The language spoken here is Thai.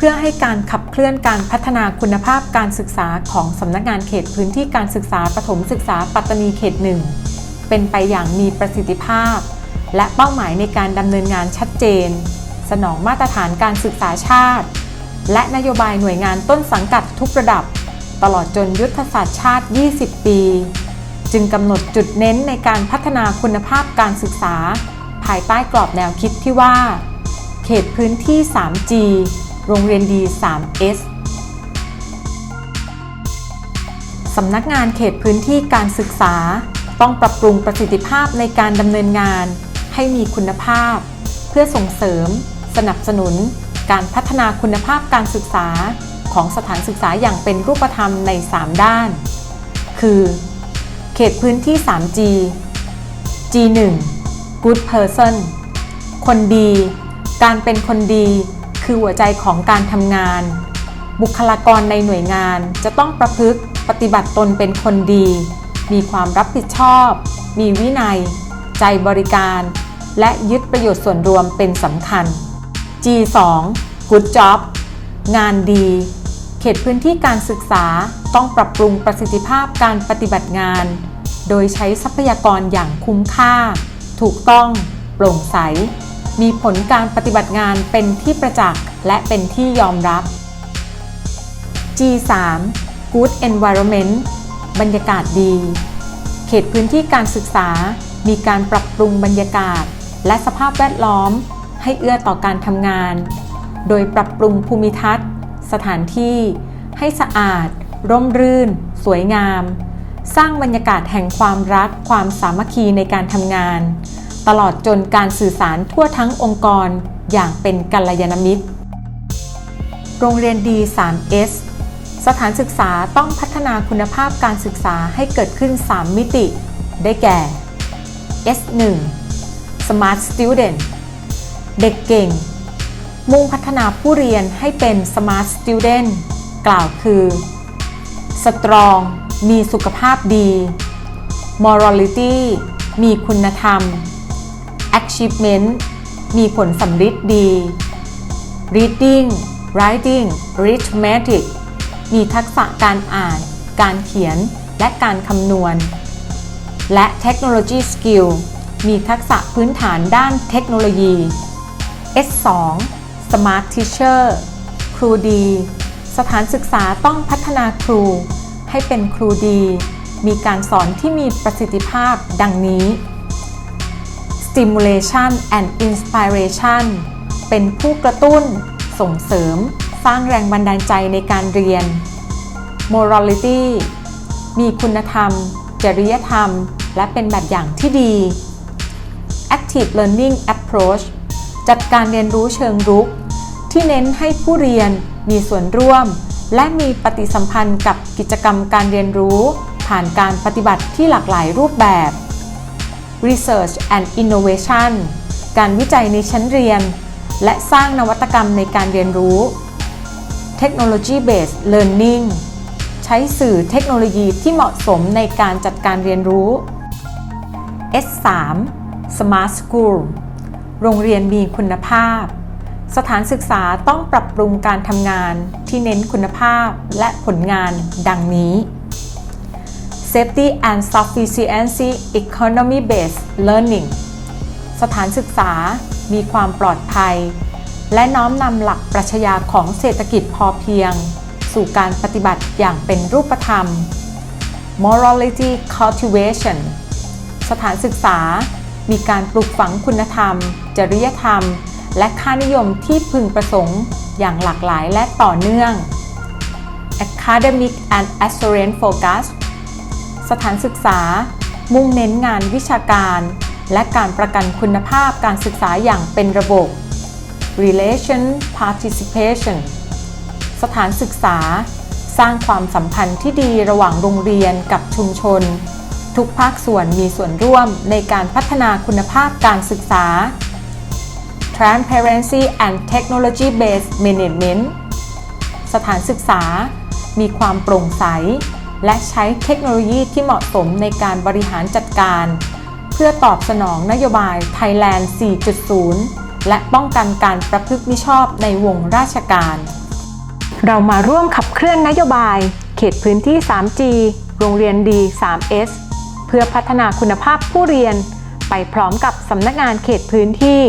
เพื่อให้การขับเคลื่อนการพัฒนาคุณภาพการศึกษาของสำนักงานเขตพื้นที่การศึกษาประถมศึกษาปัตตานีเขตหนึ่งเป็นไปอย่างมีประสิทธิภาพ และเป้าหมายในการดำเนินงานชัดเจน สนองมาตรฐานการศึกษาชาติ และนโยบายหน่วยงานต้นสังกัดทุกระดับ ตลอดจนยุทธศาสตร์ชาติ 20 ปี จึงกำหนดจุดเน้นในการพัฒนาคุณภาพการศึกษา ภายใต้กรอบแนวคิดที่ว่า เขตพื้นที่ 3G โรงเรียนดี 3S สำนักงานเขตพื้นที่การศึกษา ต้องปรับปรุงประสิทธิภาพในการดำเนินงานให้มีคุณภาพ เพื่อส่งเสริม สนับสนุน การพัฒนาคุณภาพการศึกษาของสถานศึกษาอย่างเป็นรูปธรรมใน 3 ด้าน คือ เขตพื้นที่ 3G G1 Good Person คนดี การเป็นคนดี คือหัวใจของการทำงาน บุคลากรในหน่วยงานจะต้องประพฤติปฏิบัติตนเป็นคนดี มีความรับผิดชอบ มีวินัย ใจบริการ และยึดประโยชน์ส่วนรวมเป็นสำคัญ G2 Good Job งานดี เขตพื้นที่การศึกษาต้องปรับปรุงประสิทธิภาพการปฏิบัติงาน โดยใช้ทรัพยากรอย่างคุ้มค่า ถูกต้อง โปร่งใส มีผลการปฏิบัติงานเป็นที่ประจักษ์และเป็นที่ยอมรับ G3 Good Environment บรรยากาศดี เขตพื้นที่การศึกษา มีการปรับปรุงบรรยากาศ และสภาพแวดล้อม ให้เอื้อต่อการทำงาน โดยปรับปรุงภูมิทัศน์ สถานที่ ให้สะอาด ร่มรื่น สวยงาม สร้างบรรยากาศแห่งความรัก ความสามัคคีในการทำงาน ตลอดจนการสื่อสารทั่วทั้งองค์กรอย่างเป็นกัลยาณมิตร โรงเรียนดี 3S สถานศึกษาต้องพัฒนาคุณภาพการศึกษาให้เกิดขึ้น 3 มิติ ได้แก่ S1 Smart Student เด็กเก่ง มุ่งพัฒนาผู้เรียนให้เป็น Smart Student กล่าวคือ Strong มีสุขภาพดี Morality มีคุณธรรม Achievement มีผลสำฤทธิ์ดี Reading Writing Arithmetic มีทักษะการอ่าน การเขียน และการคำนวณ และ Technology Skill มีทักษะพื้นฐานด้านเทคโนโลยี S2 Smart Teacher ครูดี สถานศึกษาต้องพัฒนาครู ให้เป็นครูดี มีการสอนที่มีประสิทธิภาพดังนี้ Stimulation and Inspiration เป็นผู้กระตุ้น ส่งเสริม สร้างแรงบันดาลใจในการเรียน Morality มีคุณธรรม จริยธรรม และเป็นแบบอย่างที่ดี Active Learning Approach จัดการเรียนรู้เชิงรุก ที่เน้นให้ผู้เรียนมีส่วนร่วม และมีปฏิสัมพันธ์กับกิจกรรมการเรียนรู้ ผ่านการปฏิบัติที่หลากหลายรูปแบบ Research and Innovation การวิจัยในชั้นเรียน และสร้างนวัตกรรมในการเรียนรู้ Technology Based Learning ใช้สื่อเทคโนโลยีที่เหมาะสมในการจัดการเรียนรู้ S3 Smart School โรงเรียนมีคุณภาพ สถานศึกษาต้องปรับปรุงการทำงานที่เน้นคุณภาพและผลงานดังนี้ Safety and Sufficiency Economy Based Learning สถานศึกษามีความปลอดภัย และน้อมนำหลักปรัชญาของเศรษฐกิจพอเพียง สู่การปฏิบัติอย่างเป็นรูปธรรม Morality Cultivation สถานศึกษามีการปลูกฝังคุณธรรม จริยธรรม และค่านิยมที่พึงประสงค์อย่างหลากหลายและต่อเนื่อง Academic and Excellence Focus สถานศึกษา มุ่งเน้นงานวิชาการ และการประกันคุณภาพการศึกษาอย่างเป็นระบบ Relation Participation สถานศึกษา สร้างความสัมพันธ์ที่ดีระหว่างโรงเรียนกับชุมชน ทุกภาคส่วนมีส่วนร่วมในการพัฒนาคุณภาพการศึกษา Transparency and Technology Based Management สถานศึกษา มีความโปร่งใส และใช้เทคโนโลยีที่เหมาะสมในการบริหารจัดการ เพื่อตอบสนองนโยบาย Thailand 4.0 และป้องกันการประพฤติมิชอบในวงราชการ เรามาร่วมขับเคลื่อนนโยบาย เขตพื้นที่ 3G โรงเรียนดี 3S เพื่อพัฒนาคุณภาพผู้เรียน ไปพร้อมกับสำนักงานเขตพื้นที่